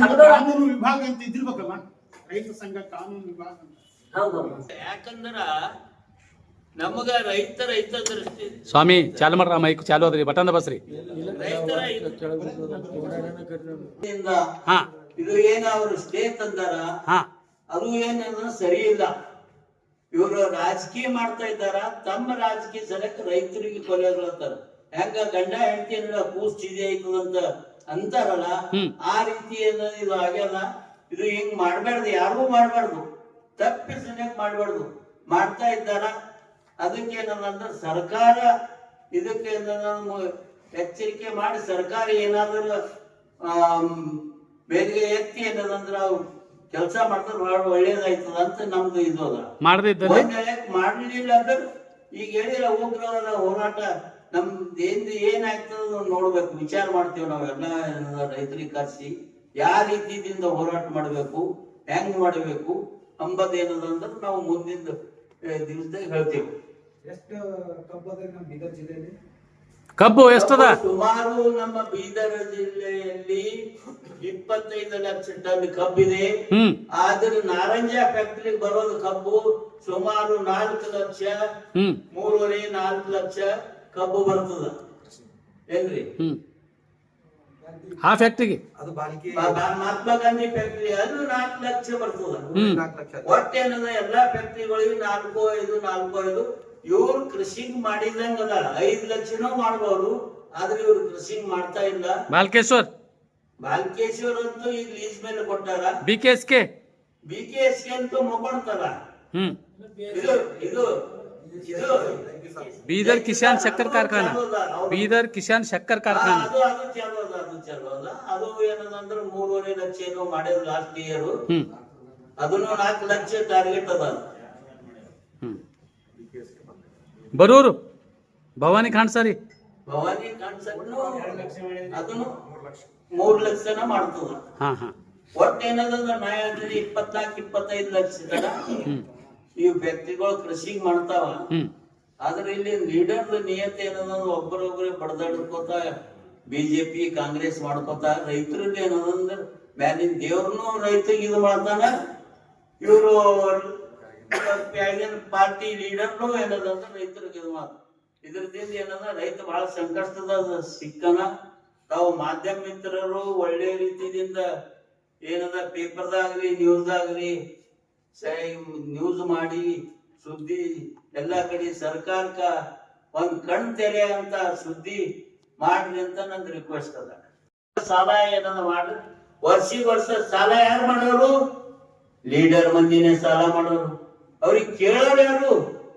ಕಾನೂನು ವಿಭಾಗ ಅಂತ ಇದ್ದಿರ್ಬೇಕಲ್ಲ? ರೈತ ಸಂಘ ಕಾನೂನು ವಿಭಾಗ ಅಂತ. ಹೌದು. ಯಾಕಂದ್ರ ನಮಗ ರೈತ ರೈತರ ದೃಷ್ಟಿ ಸ್ವಾಮಿ ಚಾಲು ಮಾಡ್ರ ಮೈಕ್ ಚಾಲು ಅದ್ರಿ ಬಟನ್ ಬಸ್ರಿ ಇದು ಏನ ಅವರು ಸ್ಟೇ ತಂದಾರ ಹಾ. ಅದು ಏನ ಸರಿ ಇಲ್ಲ. ಇವರು ರಾಜಕೀಯ ಮಾಡ್ತಾ ಇದ್ದಾರ ತಮ್ಮ ರಾಜಕೀಯ ಸಲಕ್ಕೆ ರೈತರಿಗೆ ಕೊಲೆಗಳತ್ತಾರ ಹೆಂಗ ಗಂಡ ಹೆಂಡತಿ ಕೂಸ್ ಚೀದಿ ಆಯ್ತದಂತ ಅಂತಾರಲ್ಲ ಆ ರೀತಿ ಇದು ಆಗ್ಯಲ್ಲ ಇದು ಹಿಂಗ್ ಮಾಡ್ಬಾರ್ದು ಯಾರಿಗೂ ಮಾಡ್ಬಾರ್ದು. ತಪ್ಪಿ ಸುಮ್ಮನೆ ಮಾಡ್ಬಾರ್ದು. ಮಾಡ್ತಾ ಇದ್ದಾರ. ಅದಕ್ಕೆ ಏನಂದ್ರೆ ಸರ್ಕಾರ ಇದಕ್ಕೆ ಎಚ್ಚರಿಕೆ ಮಾಡಿ ಸರ್ಕಾರ ಏನಾದರೂ ಆ ಬೇರೆ ಎತ್ತಿ ಏನದಂದ್ರೆ ಅವು ಕೆಲಸ ಮಾಡಿದ್ರೆ ಬಹಳ ಒಳ್ಳೇದಾಯ್ತದ ಅಂತ ನಮ್ದು ಇದು ಅದ. ಮಾಡ್ಲಿಲ್ಲ ಅಂದ್ರೆ ಈಗ ಹೇಳಿಲ್ಲ ಉಗ್ರರ ಹೋರಾಟ ನಮ್ದು ಏನ್ ಏನಾಗ್ತದ ನೋಡ್ಬೇಕು ವಿಚಾರ ಮಾಡ್ತೀವಿ ನಾವೆಲ್ಲ ರೈತರಿಗೆ ಕರ್ಸಿ ಯಾವ ರೀತಿಯಿಂದ ಹೋರಾಟ ಮಾಡಬೇಕು ಹೆಂಗ್ ಮಾಡಬೇಕು ಅಂಬದೇನದಂದ್ರೆ ನಾವು ಮುಂದಿನ ದಿವಸದಾಗ ಹೇಳ್ತೀವಿ. ಎಷ್ಟು ಕಬ್ಬದ ನಮ್ಮ ಬೀದರ್ ಜಿಲ್ಲೆಯಲ್ಲಿ? ಕಬ್ಬು ಎಷ್ಟದ? ಸುಮಾರು ನಮ್ಮ ಬೀದರ್ ಜಿಲ್ಲೆಯಲ್ಲಿ ಇಪ್ಪತ್ತೈದು ಲಕ್ಷ ಟನ್ ಕಬ್ಬಿದೆ. ಆದ್ರೆ ನಾರಂಜ ಫ್ಯಾಕ್ಟರಿ ಬರೋದು ಕಬ್ಬು ಸುಮಾರು ನಾಲ್ಕು ಲಕ್ಷ ಮೂರುವರೆ ನಾಲ್ಕು ಲಕ್ಷ. ಕಬ್ಬು ಬರ್ತದ. ಏನ್ರಿ ಹ್ಮ್. ಆ ಫ್ಯಾಕ್ಟ್ರಿಗೆ ಅದು ಬಾಲಿಕೆ ಮಹಾತ್ಮ ಗಾಂಧಿ ಫ್ಯಾಕ್ಟರಿ ಅದು ನಾಲ್ಕು ಲಕ್ಷ ಬರ್ತದ. ಒಟ್ಟ ಏನದ ಎಲ್ಲಾ ಫ್ಯಾಕ್ಟ್ರಿಗಳಿಗೆ ನಾಲ್ಕು ಐದು ನಾಲ್ಕು ಐದು. ಇವ್ರು ಕೃಷಿಗ್ ಮಾಡಿದಂಗ ಅದ ಐದ್ ಲಕ್ಷನೂ ಮಾಡ್ಬೋದು. ಆದ್ರೆ ಇವ್ರು ಕೃಷಿ ಮಾಡ್ತಾ ಇಲ್ಲ. ಬಾಲ್ಕೇಶ್ವರ್. ಬಾಲ್ಕೇಶ್ವರ್ ಅಂತೂ ಈಗ ಲೀಸ್ ಮೇಲೆ ಕೊಟ್ಟಾರ. B K S K. B K S K ಅಂತೂ ಮುಗ್ಕೊಂತಾರ ಹ್ಮ್. ಇದು ಬೀದರ್ ಕಿಸಾನ್ ಶಕ್ಕರ್ ಕಾರ್ಖಾನಾ. ಬೀದರ್ ಕಿಸಾನ್ ಶಕ್ಕರ್ ಕಾರ್ಖಾನ. ಅದು ಅದು ಚಾಲು ಅದ ಅದು ಚಾಲು ಅದ ಅದು ಏನದಂದ್ರೆ ಮೂರುವರೆ ಲಕ್ಷ ಏನೋ ಮಾಡಿದ್ರು ಲಾಸ್ಟ್ ಇಯರ್ ಅದನ್ನು ನಾಲ್ಕು ಲಕ್ಷ ಟಾರ್ಗೆಟ್ ಅದ. ಬರೂರು ಭವಾನಿ ಖಾಂಡ್ಸಾರಿ ಭವಾನಿ ಕಾನ್ಸೆಪ್ಟ್ ಅದನ್ನು ಮೂರ್ ಲಕ್ಷನ ಮಾಡ್ತದ. ಹಾ ಹಾ. ಒಟ್ಟು ಏನದ ನಾ ಹೇಳ್ತೀನಿ ಇಪ್ಪತ್ನಾಲ್ಕು ಇಪ್ಪತ್ತೈದು ಲಕ್ಷ ಈ ವ್ಯಕ್ತಿಗಳು ಕೃಷಿ ಮಾಡ್ತಾವ. ಆದ್ರೆ ಇಲ್ಲಿ ಲೀಡರ್ ನಿಯತೆ ಏನದಂದ್ರೆ ಒಬ್ಬರೊಬ್ಬರೇ ಬಡದಾಡ್ಕೋತ ಬಿಜೆಪಿ ಕಾಂಗ್ರೆಸ್ ಮಾಡ್ಕೋತ ರೈತರಲ್ಲಿ ಏನದಂದ್ರೆ ಮ್ಯಾಲಿನ ದೇವ್ರನ್ನು ರೈತರಿಗೆ ಇದು ಮಾಡ್ತಾನ. ಇವರು ಪಾರ್ಟಿ ಲೀಡರ್ನು ಏನದಂದ್ರೆ ರೈತರಿಗೆ ಇದು ಮಾಡ ಇದ್ರದಿಂದ ಏನದ ರೈತ ಬಹಳ ಸಂಕಷ್ಟದ ಸಿಕ್ಕನ. ತಾವು ಮಾಧ್ಯಮ ಮಿತ್ರರು ಒಳ್ಳೆ ರೀತಿಯಿಂದ ಏನದ ಪೇಪರ್ದಾಗ್ರಿ ನ್ಯೂಸ್ದಾಗ್ರಿ ನ್ಯೂಸ್ ಮಾಡಿ, ಸುದ್ದಿ ಎಲ್ಲಾ ಕಡೆ ಸರ್ಕಾರಕ್ಕ ಒಂದ್ ಕಣ್ ತೆರೆ ಅಂತ ಸುದ್ದಿ ಮಾಡ್ರಿ ಅಂತ ನಂದು ರಿಕ್ವೆಸ್ಟ್ ಅದ. ಸಾಲ ಏನದ ಮಾಡ್ರಿ ವರ್ಷಿ ವರ್ಷ ಸಾಲ ಯಾರು ಮಾಡೋರು? ಲೀಡರ್ ಮಂದಿನೇ ಸಾಲ ಮಾಡೋರು. ಅವ್ರಿಗೆ ಕೇಳೋರು ಯಾರು?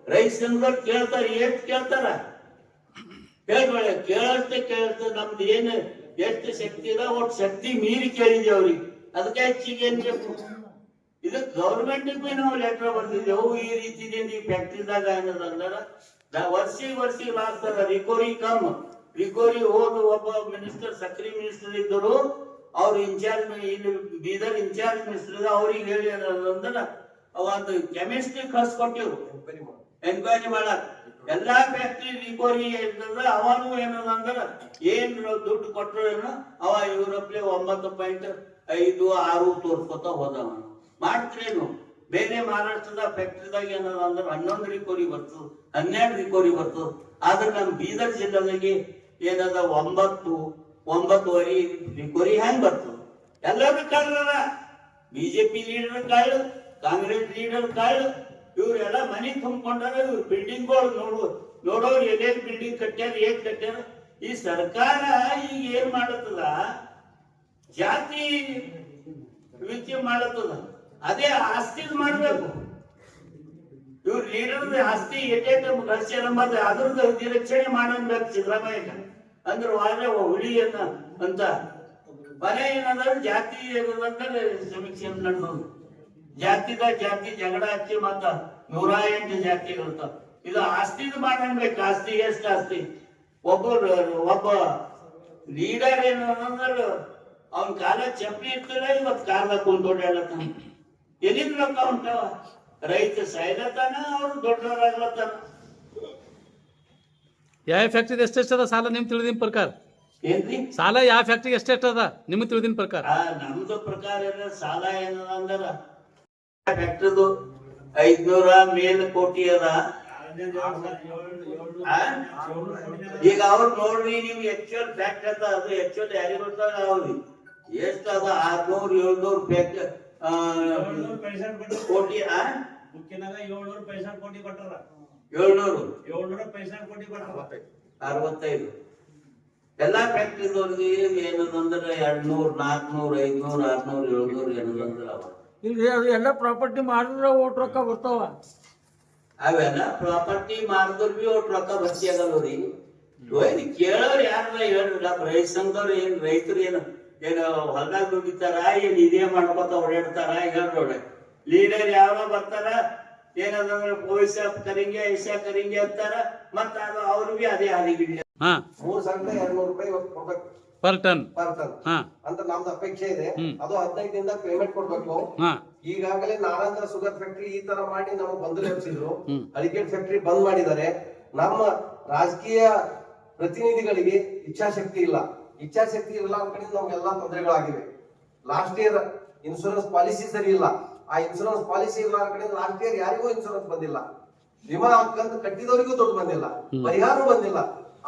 ರೈತ ಸಂಘದವ್ರು ಕೇಳ್ತಾರ ಏಟ್ ಕೇಳ್ತಾರ? ಕೇಳ್ಬೇಡ ಕೇಳತ್ತೆ ಕೇಳ್ತ ನಮ್ದು ಏನು ಎಷ್ಟು ಶಕ್ತಿ ಇದೆ ಒಟ್ಟು ಶಕ್ತಿ ಮೀರಿ ಕೇಳಿದ್ವಿ ಅವ್ರಿಗೆ. ಅದಕ್ಕೆ ಹೆಚ್ಚಿಗೆ ಏನ್ ಬೇಕು? ಇದು ಗೌರ್ಮೆಂಟ್ ನಾವು ಲೆಟರ್ ಬರ್ತಿದ್ದೆವು ಈ ರೀತಿ ನೀವು ಫ್ಯಾಕ್ಟ್ರಿದಾಗ ಏನದಂದ್ರ ವರ್ಷಿ ವರ್ಷಿ ಲಾಸ್ ರಿಕೋರಿ ಕಮ್. ರಿಕೋರಿ ಹೋದ ಒಬ್ಬ ಮಿನಿಸ್ಟರ್ ಸಕ್ರಿ ಮಿನಿಸ್ಟರ್ ಇದ್ದರು ಅವ್ರ ಇನ್ಚಾರ್ಜ್ ಇಲ್ಲಿ ಬೀದರ್ ಇನ್ಚಾರ್ಜ್ ಮಿನಿಸ್ಟರ್ ಅವ್ರಿಗೆ ಹೇಳಿ ಏನಂದ್ರ ಒಂದು ಕೆಮಿಸ್ಟ್ರಿ ಕಳ್ಸಿಕೊಟ್ಟಿವ್ರು ಎನ್ಕ್ವೈರಿ ಮಾಡಕ್ ಎಲ್ಲಾ ಫ್ಯಾಕ್ಟ್ರಿ ರಿಕೋರಿ ಇರ್ತದ ಅವನು ಏನದಂದ್ರ ಏನ್ ದುಡ್ಡು ಕೊಟ್ಟರು ಏನೋ ಅವ ಇವ್ರಪ್ಲೆ ಒಂಬತ್ತು ಪಾಯಿಂಟ್ ಐದು ಆರು ತೋರ್ಸ್ಕೊತ ಹೋದವ ಮಾಡ್ತ್ರೇನು ಬೇರೆ ಮಹಾರಾಷ್ಟ್ರದ ಫ್ಯಾಕ್ಟ್ರಿದಾಗ ಏನದ ಅಂದ್ರೆ ಹನ್ನೊಂದು ರಿಕೋರಿ ಬರ್ತು, ಹನ್ನೆರಡು ರಿಕೋರಿ ಬರ್ತು. ಆದ್ರೆ ನಮ್ ಬೀದರ್ ಜಿಲ್ಲೆದಾಗೆ ಏನದ, ಒಂಬತ್ತು, ಒಂಬತ್ತುವರೆ ರಿಕೋರಿ ಹೆಂಗ್ ಬರ್ತು? ಎಲ್ಲರೂ ಕಳ್ಳರ ಬಿಜೆಪಿ ಲೀಡರ್ ಕಳ್ಳು, ಕಾಂಗ್ರೆಸ್ ಲೀಡರ್ ಕಳ್ಳು, ಇವರೆಲ್ಲ ಮನಿ ತುಂಬಿಕೊಂಡಾರ ಇವ್ರ ಬಿಲ್ಡಿಂಗ್ಗಳು ನೋಡು, ನೋಡೋರು ಎಲ್ಲೇ ಬಿಲ್ಡಿಂಗ್ ಕಟ್ಟ್ಯಾರ, ಏನ್ ಕಟ್ಟ್ಯಾರ? ಈ ಸರ್ಕಾರ ಈಗ ಏನ್ ಮಾಡತ್ತದ? ಜಾತಿ ವಿಚಾರ ಮಾಡತ್ತದ? ಅದೇ ಆಸ್ತಿ ಮಾಡಬೇಕು. ಇವ್ರ ಲೀಡರ್ ಆಸ್ತಿ ಎಲ್ಲೇ ಗಳಿಸ್ಯಾರ ಅನ್ನೋದು ಅದ್ರದ್ದು ನಿರೀಕ್ಷಣೆ ಮಾಡಬೇಕು ಸಿದ್ದರಾಮಯ್ಯ. ಅಂದ್ರೆ ವಾರ ಹುಳಿಯನ್ನ ಅಂತ. ಮನೆ ಏನಂದ್ರೆ ಜಾತಿ ಏನಂದ್ರೆ ಸಮೀಕ್ಷೆ ನಡೆದೋದು ಜಾತಿದ ಜಾತಿ ಜಗಳ ಹಚ್ಚಿ ಮತ್ತ ನೂರ ಎಂಟು ಜಾತಿಗಳಿರ್ತಾವ ಇದು ಆಸ್ತಿದ್ ಮಾಡಬೇಕು ಆಸ್ತಿ ಎಷ್ಟು ಆಸ್ತಿ? ಒಬ್ಬ ಒಬ್ಬ ಲೀಡರ್ ಏನಂದ್ರೆ ಅವನ್ ಕಾಲ ಚಪ್ಪಲಿ ಇರ್ತಿಲ್ಲ ಇವತ್ ಕಾಲ ಕುಂತೋಡ್ಯಾಡತಾನ ಎಲ್ಲಿಂದ ರೊಕ್ಕ ಉಂಟವ? ರೈತ ಸಾಯ್ಲತ್ತಾನ ಅವ್ರು ದೊಡ್ಡವರಾಗ್ಲತ್ತಾನ ಯಾವ ಫ್ಯಾಕ್ಟ್ರಿ ಎಷ್ಟೆಷ್ಟದ ಸಾಲ ನಿಮ್ ತಿಳಿದಿನ ನಿಮ್ ಪ್ರಕಾರ. ಏನ್ರಿ? ಸಾಲ ಯಾವ ಫ್ಯಾಕ್ಟ್ರಿ ಎಷ್ಟೆಷ್ಟದ ಅದ? ನಿಮಗೆ ತಿಳಿದಿನ ಪ್ರಕಾರ. ಆ ನಮ್ದು ಪ್ರಕಾರ ಏನ ಸಾಲ ಏನದ ಅಂದ್ರ? ಫ್ಯಾಕ್ಟ್ರಿದು ಐದ್ನೂರ ಮೇಲ್ ಕೋಟಿ ಅದ. ಆ? ಈಗ ಅವ್ರ ನೋಡ್ರಿ ನೀವು ಆಕ್ಚುಯಲ್ ಫ್ಯಾಕ್ಟ್ರಿ ಅಂತ ಅದು ಆಕ್ಚುಲ್ ಯಾರಿಗೆ ಗೊತ್ತಾಗ ಅವ್ರಿ ಎಷ್ಟ ಅದ? ಆರ್ನೂರ್ ಏಳ್ನೂರ್ ಫ್ಯಾಕ್ಟ್ರಿ ಕೋಟಿ ಬುಕ್ಕಿನಾಗ ಏಳ್ನೂರು ಪೈಸಾ ಕೋಟಿ ಕೊಟ್ಟಾರ ಏಳ್ನೂರು? ಏಳ್ನೂರು ಪೈಸಾ ಕೋಟಿ ಕೊಟ್ಟಾರ ಅರವತ್ತೈದು. ಎಲ್ಲಾ ಫ್ಯಾಕ್ಟ್ರಿದವ್ರಿಗೆ ಏನದಂದ್ರೆ ಎರಡ್ ನೂರ್ ನಾಲ್ಕನೂರ್ ಐದ್ನೂರ್ ಆರ್ನೂರ್ ಏಳ್ನೂರ್ ಏನದಂದ್ರ ಅವ. ಇಲ್ರಿ ಅದು ಎಲ್ಲ ಪ್ರಾಪರ್ಟಿ ಮಾರಿದ್ರೆ ಓಟ್ ರೊಕ್ಕ ಬರ್ತಾವ. ಅವೆಲ್ಲ ಪ್ರಾಪರ್ಟಿ ಮಾರಿದ್ರು ಬಿ ಒಟ್ಟು ರೊಕ್ಕ ಭರ್ತಿ ಆಗಲ್ರಿ ಇದು ಕೇಳೋರು ಯಾರಲ್ಲ ಹೇಳ್ರಿ ಇಲ್ಲ ರೈತ ಸಂಘದವ್ರು ಏನ್ ರೈತರು ಏನು? ಏನು ಹೊಲ್ದಾಗ ದುಡಿತಾರ ಏನ್ ಇದೇ ಮಾಡ್ಕೊತ ಓಡಾಡ್ತಾರ ಈಗ ನೋಡ್ರಿ ಲೀಡರ್ ಯಾರೋ ಬರ್ತಾರ ಏನಂದ್ರೆ ಪೊಲೀಸ್ ಕರಿಂಗೆ ಐಸಾ ಕರಿಂಗೆ ಅಂತಾರ ಮತ್ತ ಅದು ಅವ್ರು ಬಿ ಅದೇ ಹಾದಿಗಿಡಿ ಹಾ. ಮೂರ್ ಸಾವಿರದ ಎರಡ್ ನೂರು ರೂಪಾಯಿ ಇವತ್ತು ಕೊಡ್ಬೇಕು. Per ton. Per ton. ಹಾ. ಅಂತ ನಮ್ದು ಅಪೇಕ್ಷೆ ಇದೆ. ಅದು ಹದಿನೈದು ದಿನದ ಪೇಮೆಂಟ್ ಕೊಡ್ಬೇಕು. ಹಾ. ಈಗಾಗಲೇ ನಾರಾಯಣ ಸುಗರ್ ಫ್ಯಾಕ್ಟರಿ ಈ ತರ ಮಾಡಿ ನಮಗೆ ಬಂದು ಹಚ್ಚಿದ್ರು. ಅಡಿಕೆಟ್ ಫ್ಯಾಕ್ಟರಿ ಬಂದ್ ಮಾಡಿದ್ದಾರೆ. ನಮ್ಮ ರಾಜಕೀಯ ಪ್ರತಿನಿಧಿಗಳಿಗೆ ಇಚ್ಛಾಶಕ್ತಿ ಇಲ್ಲ. ಇಚ್ಛಾಶಕ್ತಿ ಅಂತ ಕಡೆ ನಮ್ಗೆಲ್ಲಾ ತೊಂದರೆಗಳಾಗಿವೆ. ಲಾಸ್ಟ್ ಇಯರ್ ಇನ್ಶೂರೆನ್ಸ್ ಪಾಲಿಸಿ ಸರಿ ಇಲ್ಲ. ಆ ಇನ್ಶೂರೆನ್ಸ್ ಪಾಲಿಸಿ ಇಲ್ಲ ಅನ್ನೋ ಕಡೆ ಲಾಸ್ಟ್ ಇಯರ್ ಯಾರಿಗೂ ಇನ್ಶೂರೆನ್ಸ್ ಬಂದಿಲ್ಲ. ವಿಮಾ ಕಂತು ಕಟ್ಟಿದವರಿಗೂ ದುಡ್ಡು ಬಂದಿಲ್ಲ. ಪರಿಹಾರ ಬಂದಿಲ್ಲ.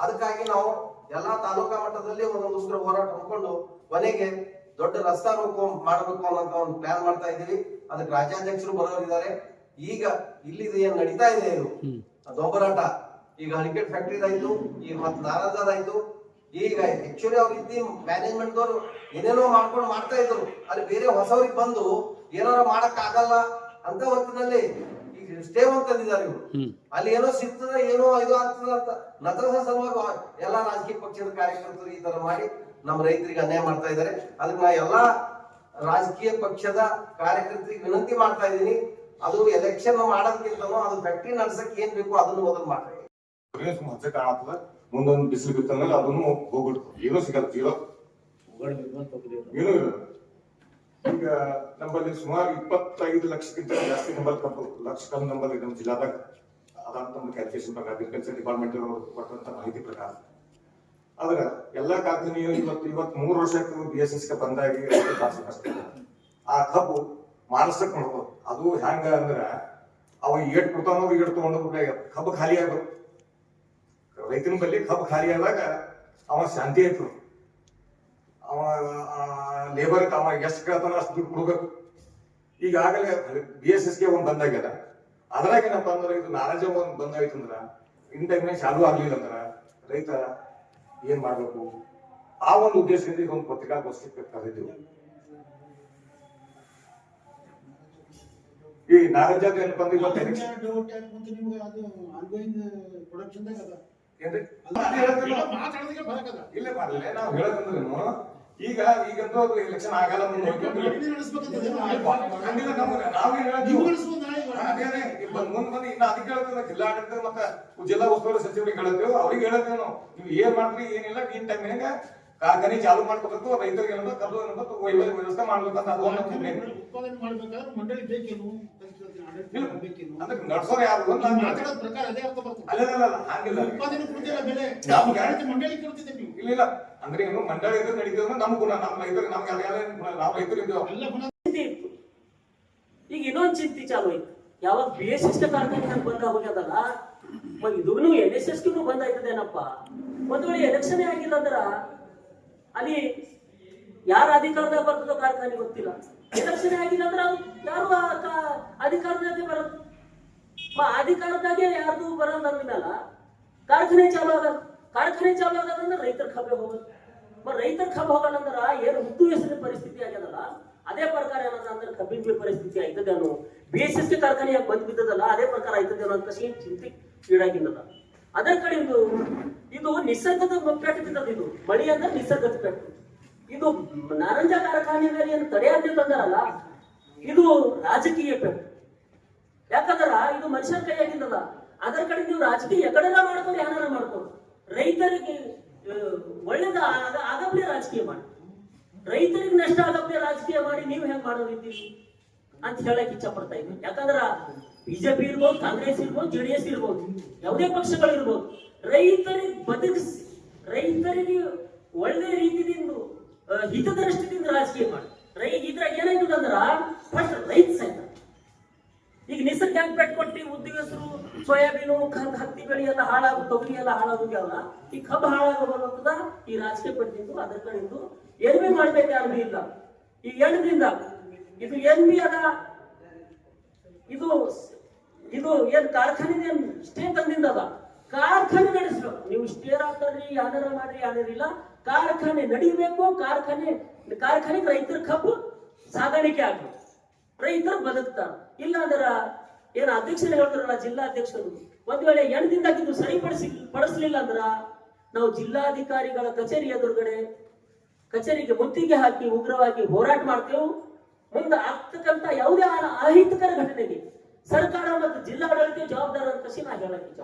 ಅದಕ್ಕಾಗಿ ನಾವು ಎಲ್ಲಾ ತಾಲೂಕಾ ಮಟ್ಟದಲ್ಲಿ ಒಂದೊಂದು ಹೋರಾಟ ಮಾಡ್ಕೊಂಡು ಕೊನೆಗೆ ದೊಡ್ಡ ರಸ್ತಾ ರೂಪ ಮಾಡಬೇಕು ಅನ್ನೋ ಒಂದು ಪ್ಲಾನ್ ಮಾಡ್ತಾ ಇದೀವಿ ಅದಕ್ಕೆ ರಾಜ್ಯಾಧ್ಯಕ್ಷರು ಬರೋರಿದ್ದಾರೆ. ಈಗ ಇಲ್ಲಿ ಏನ್ ನಡೀತಾ ಇದೆ ಇದು? ದೊಂಬರಾಟ ಈಗ ಹಳಿಕೆಟ್ ಫ್ಯಾಕ್ಟ್ರಿದಾಯ್ತು ಈಗ ಮತ್ ನಾರಾಜಾದಾಯ್ತು ಈಗ ಆಕ್ಚುಲಿ ಅವ್ರ ಇದ್ದಿ ಮ್ಯಾನೇಜ್ಮೆಂಟ್ ದವರು ಏನೇನೋ ಮಾಡ್ಕೊಂಡು ಮಾಡ್ತಾ ಇದ್ರು. ಅಲ್ಲಿ ಬೇರೆ ಹೊಸವ್ರಿಗೆ ಬಂದು ಏನಾರ ಮಾಡಕ್ ಆಗಲ್ಲ ಅಂತ ಹೊತ್ತಿನಲ್ಲಿ ಈಗ ಸ್ಟೇ ಅಂತಂದಿದ್ದಾರೆ ಇವರು. ಹ್ಮ್. ಅಲ್ಲಿ ಏನೋ ಸಿಗ್ತದ ಏನೋ ಇದು ಆಗ್ತದ ಅಂತ ನತರಸ ಸಲುವಾಗಿ ಎಲ್ಲಾ ರಾಜಕೀಯ ಪಕ್ಷದ ಕಾರ್ಯಕರ್ತರು ಈ ತರ ಮಾಡಿ ನಮ್ಮ ರೈತರಿಗೆ ಅನ್ಯಾಯ ಮಾಡ್ತಾ ಇದ್ದಾರೆ. ಅದಕ್ಕೆ ನಾ ಎಲ್ಲಾ ರಾಜಕೀಯ ಪಕ್ಷದ ಕಾರ್ಯಕರ್ತರಿಗೆ ವಿನಂತಿ ಮಾಡ್ತಾ ಇದ್ದೀನಿ. ಅದು ಎಲೆಕ್ಷನ್ ಮಾಡೋದಕ್ಕಿಂತನೂ ಅದು ಫ್ಯಾಕ್ಟ್ರಿ ನಡ್ಸಕ್ ಏನ್ ಬೇಕು ಅದನ್ನು ಮೊದಲು ಮಾಡ್ರಿ. ಮುಂದೊಂದು ಬಿಸಿಲು ಬಿತ್ತಂದ್ರೆ ಅದನ್ನು ಹೋಗ್ಬಿಡ್ತು ಏನೂ ಸಿಗಲ್ಲ ಜೀರೋ ಏನೂ ಈಗ ನಮ್ಮಲ್ಲಿ ಸುಮಾರು ಇಪ್ಪತ್ತೈದು ಲಕ್ಷಕ್ಕಿಂತ ಜಾಸ್ತಿ ನಂಬರ್ ಲಕ್ಷ ಕಮ್ಮಿ ನಂಬರ್ ನಮ್ಮ ಜಿಲ್ಲಾದಾಗ. ಅದಾದ ನಮ್ಮ ಕ್ಯಾಲ್ಕುಲೇಷನ್ ಪ್ರಕಾರ ಅಗ್ರಿಕಲ್ಚರ್ ಡಿಪಾರ್ಟ್ಮೆಂಟ್ ಕೊಟ್ಟಂತ ಮಾಹಿತಿ ಪ್ರಕಾರ. ಆದ್ರೆ ಎಲ್ಲಾ ಕಾರ್ಖಾನೆಯು ಇವತ್ತು ಇವತ್ತು ಮೂರು ವರ್ಷಕ್ಕೆ ಬಿ ಎಸ್ ಎಸ್ಗೆ ಬಂದಾಗಿ ಆ ಕಬ್ಬು ಮಾನಸಕ್ ನೋಡ್ಬೋದು. ಅದು ಹೆಂಗ ಅಂದ್ರ ಅವ ಏಟ್ ಕೊಡ್ತಾನೋ ಏಟ್ ತಗೊಂಡು ಕಬ್ಬು ಖಾಲಿ ಆಗ್ಬೇಕು ರೈತನ ಬಳಿ ಕಬ್ಬು ಖಾಲಿ ಆದಾಗ ಅವ ಶಾಂತಿ ಆಯ್ತು. ಅವ ಲೇಬರ್ ಅವ ಎಷ್ಟು ಕೇಳ್ತಾನ ಅಷ್ಟು ದುಡ್ಡು ಕೊಡ್ಬೇಕು. ಈಗಾಗಲೇ ಬಿ ಎಸ್ ಎಸ್ಗೆ ಒಂದ್ ಬಂದಾಗ್ಯದ. ಅದ್ರಾಗ ಏನಪ್ಪ ಅಂದ್ರೆ ಇದು ನಾರಾಜ ಒಂದು ಬಂದಾಯ್ತು ಅಂದ್ರ ಇನ್ ಟೈಮ್ನಾಗ ಚಾಲು ಆಗ್ಲಿಲ್ಲ ಅಂದ್ರ ರೈತ ಏನ್ ಮಾಡ್ಬೇಕು? ಆ ಒಂದು ಉದ್ದೇಶದಿಂದ ಇದೊಂದು ಪತ್ರಿಕಾಗೋಷ್ಠಿ ಕರೆದಿದ್ದೆವು ಈ ನಾರಾಜ ಏನಪ್ಪ ಅಂದ್ರೆ ಇವತ್ತು ಇಲ್ಲ ನಾವು ಹೇಳೋದಂದ್ರೇನು ಈಗ ಈಗಂತೂ ಅದು ಎಲೆಕ್ಷನ್ ಆಗಲ್ಲ ಮುಂದೆ ಬಂದ್ ಇನ್ನ ಅದಕ್ಕೆ ಹೇಳ್ತೇವೆ ಜಿಲ್ಲಾಡಳಿತ ಮತ್ತೆ ಜಿಲ್ಲಾ ಉಸ್ತುವಾರಿ ಸಚಿವರಿಗೆ ಹೇಳ್ತೇವೆ ಅವ್ರಿಗೆ ಹೇಳ್ತೇವೆ ನಾವು. ನೀವು ಏನ್ ಮಾಡ್ರಿ ಏನಿಲ್ಲ ಈ ಟೈಮ್ನಾಗ ಕಾರ್ಖಾನೆ ಚಾಲು ಮಾಡ್ಕೋಬೇಕು ರೈತರಿಗೆ ಏನೋ ಕಲ್ಲು ಏನಂತ ವ್ಯವಸ್ಥೆ ಮಾಡ್ಬೇಕಂತ ಅದು ಒಂದು ನಡ್ಸೋರು ಯಾರು ಅಂತ ನಾನು ಹೇಳ್ತೇನೆ. ಮಾತಾಡೋದ್ ಪ್ರಕಾರ ಅದೇ ಅರ್ಥ ಬರ್ತದೆ. ಅಲ್ಲ ಅಲ್ಲ, ಅಲ್ಲ ಹಂಗಿಲ್ಲ. ಉತ್ಪಾದನೆ ಕೊಡ್ತಿಲ್ಲ ಬೆಲೆ. ನಮ್ಗೆ- ಯಾವತ್ತು ಮಂಡಳಿ ಕೊಡ್ತಿದ್ದೆ ನೀವು. ಇಲ್ಲ ಇಲ್ಲ. ಅಂದ್ರೆ ಏನು ಮಂಡಳಿ ಇದ್ರೆ ನಡೀತದೆ ನಮ್ ಗುಣ ನಮ್ ರೈತರು ನಮ್ಗೆ ಯಾರು ಯಾರು ಗುಣ ನಾವು ರೈತರು ಇದ್ದೇವೆ. ಎಲ್ಲ ಗುಣ. ಚಿಂತೆ ಇತ್ತು. ಈಗ ಇನ್ನೊಂದು ಚಿಂತೆ ಚಾಲು ಐತಿ ಯಾವಾಗ ಬಿ ಎಸ್ ಎಸ್ ಕಾರ್ಖಾನೆ ಹಂಗೆ ಬಂದ ಹೋಗ್ಯದಲ್ಲ ಮತ್ತೆ ಇದೂ ಎನ್ ಎಸ್ ಎಸ್ ಬಂದ್ ಆಯ್ತದೇನಪ್ಪ ಒಂದ್ ವೇಳೆ ಎಲೆಕ್ಷನ್ ಆಗಿಲ್ಲ ಅಂದ್ರ ಅಲ್ಲಿ ಯಾರ ಅಧಿಕಾರದಾಗ ಬರ್ತದೋ ಕಾರ್ಖಾನೆ ಗೊತ್ತಿಲ್ಲ. ಎಲೆಕ್ಷನ್ ಆಗಿಲ್ಲ ಅಂದ್ರೆ ಅವ್ರು ಯಾರು ಅಧಿಕಾರದಾಗೆ ಬರೋದು ಅಧಿಕಾರದಾಗೆ ಯಾರ್ದು ಬರೋದು ಅಂದ್ಮೇಲ ಕಾರ್ಖಾನೆ ಚಾಲು ಆಗಲ್ಲ ಕಾರ್ಖಾನೆ ಚಾಲು ಆಗದಂದ್ರೆ ರೈತರ ಕಬ್ಬೆ ಹೋಗೋದು ರೈತರ ರೈತರ ಹೋಗಲ್ಲ ಅಂದ್ರೆ ಏನು ಹುಟ್ಟು ಹೆಸರಿನ ಪರಿಸ್ಥಿತಿ ಆಗ್ಯದಲ್ಲ? ಅದೇ ಪ್ರಕಾರ ಏನದ ಅಂದ್ರೆ ಕಬ್ಬಿನ ಪರಿಸ್ಥಿತಿ ಆಯ್ತದೇನು. ಬಿ ಎಸ್ ಎಸ್ ಕೆ ಕಾರ್ಖಾನೆ ಯಾಕೆ ಬಂದ್ ಬಿದ್ದದಲ್ಲ, ಅದೇ ಪ್ರಕಾರ ಆಯ್ತದೇನೋ ಅಂತ ಸೇಮ್ ಚಿಂತೆ ಈಡಾಗಿಲ್ಲ ಅದರ ಕಡೆ ಇದು ಇದು ನಿಸರ್ಗದ ಪೆಟ್ಟು ಬಿದ್ದದ ಇದು. ಮಳಿ ಅಂದ್ರೆ ನಿಸರ್ಗದ ಪೆಟ್ಟು. ಇದು ನಾರಂಜ ಕಾರ್ಖಾನೆ ಮೇಲೆ ಏನು ತಡೆಯಾಗ್ತಂದಾರಲ್ಲ ಇದು ರಾಜಕೀಯ ಪೆಟ್ಟು. ಯಾಕಂದ್ರ ಇದು ಮನುಷ್ಯನ ಕೈಯಾಗಿದ್ದಲ್ಲ. ಅದರ ಕಡೆ ನೀವು ರಾಜಕೀಯ ಎಕಡೆಲ್ಲ ಮಾಡ್ಕೊಂಡು ಯಾರ ಮಾಡ್ಕೊಂಡು? ರೈತರಿಗೆ ಒಳ್ಳೇದ ಆಗ- ಆಗಪ್ಲೆ ರಾಜಕೀಯ ಮಾಡಿ. ರೈತರಿಗೆ ನಷ್ಟ ಆಗಪ್ಲೆ ರಾಜಕೀಯ ಮಾಡಿ ನೀವು ಹೆಂಗ್ ರೀತಿ ಅಂತ ಹೇಳಕ್ ಇಚ್ಛ ಪಡ್ತಾ ಇದ್ದೀನಿ. ಯಾಕಂದ್ರ ಬಿಜೆಪಿ ಇರ್ಬೋದು, ಕಾಂಗ್ರೆಸ್ ಇರ್ಬೋದು ಜೆ ಡಿ ಎಸ್ ಇರ್ಬೋದು, ಯಾವುದೇ ಪಕ್ಷಗಳು ಇರ್ಬೋದು ರೈತರಿಗೆ ಬದುಕಿಸಿ, ರೈತರಿಗೆ ಒಳ್ಳೆ ರೀತಿಯಿಂದ ಆ, ಹಿತದೃಷ್ಟಿದಿಂದ ರಾಜಕೀಯ ಮಾಡಿ. ರೈ ಇದ್ರಾಗ ಏನಾಯ್ತದಂದ್ರ ಫಸ್ಟ್ ರೈತ ಸಹಿತ ಈಗ ನಿಸರ್ಗ ಹೆಂಗ್ ಪೆಟ್ ಕೊಟ್ಟಿ ಉದ್ಯೋಗಸ್ಥರು ಸೋಯಾಬೀನು ಹತ್ತಿ ಬೆಳೆ ಎಲ್ಲ ಹಾಳಾಗು ತೊಗರಿ ಎಲ್ಲ ಹಾಳಾಗೋಗ್ಯಾವಲ್ಲ ಈ ಕಬ್ಬು ಹಾಳಾಗೋಬಲ್ಲತ್ತದ ಈ ರಾಜಕೀಯ ಪಟ್ಟಿದ್ದು ಅದ್ರ ಎನ್ ಬಿ ಮಾಡ್ಬೇಕು ಯಾರು ಇಲ್ಲ. ಈ ಎಣ್ಣದಿಂದ ಇದು ಬಿ ಅದ. ಇದು ಇದು ಏನ್ ಕಾರ್ಖಾನೆ ಸ್ಟೇ ತಂದಿಂದ ಅದ. ಕಾರ್ಖಾನೆ ನಡೆಸ್ಬೇಕು. ನೀವು ಸ್ಟೇರ್ ಆಗ್ತಾರ್ರಿ ಯಾವ್ದಾರ ಮಾಡ್ರಿ ಯಾವ್ದಾರ ಇಲ್ಲ. ಕಾರ್ಖಾನೆ ನಡೀಬೇಕು, ಕಾರ್ಖಾನೆ, ಕಾರ್ಖಾನೆಗೆ ರೈತರ ಕಬ್ಬು ಸಾಗಾಣಿಕೆ ಆಗ್ಬೇಕು ರೈತರು ಬದುಕ್ತಾರ. ಇಲ್ಲ ಅಂದ್ರ ಏನ್ ಅಧ್ಯಕ್ಷರು ಜಿಲ್ಲಾ ಅಧ್ಯಕ್ಷರು ಒಂದ್ ವೇಳೆ ಎಂಟದಿಂದ ಇದು ಸರಿಪಡಿಸಿ ಪಡಿಸ್ಲಿಲ್ಲ ಅಂದ್ರ ನಾವು ಜಿಲ್ಲಾಧಿಕಾರಿಗಳ ಕಚೇರಿ ಎದುರುಗಡೆ ಕಚೇರಿಗೆ ಮುತ್ತಿಗೆ ಹಾಕಿ ಉಗ್ರವಾಗಿ ಹೋರಾಟ ಮಾಡ್ತೇವೆ. ಮುಂದೆ ಆಗ್ತಕ್ಕಂತ ಯಾವುದೇ ಅಹಿತಕರ ಘಟನೆಗೆ ಸರ್ಕಾರ ಮತ್ತು ಜಿಲ್ಲಾಡಳಿತ ಜವಾಬ್ದಾರ ಅಂತ ನಾ ಹೇಳಕ್ಕೆ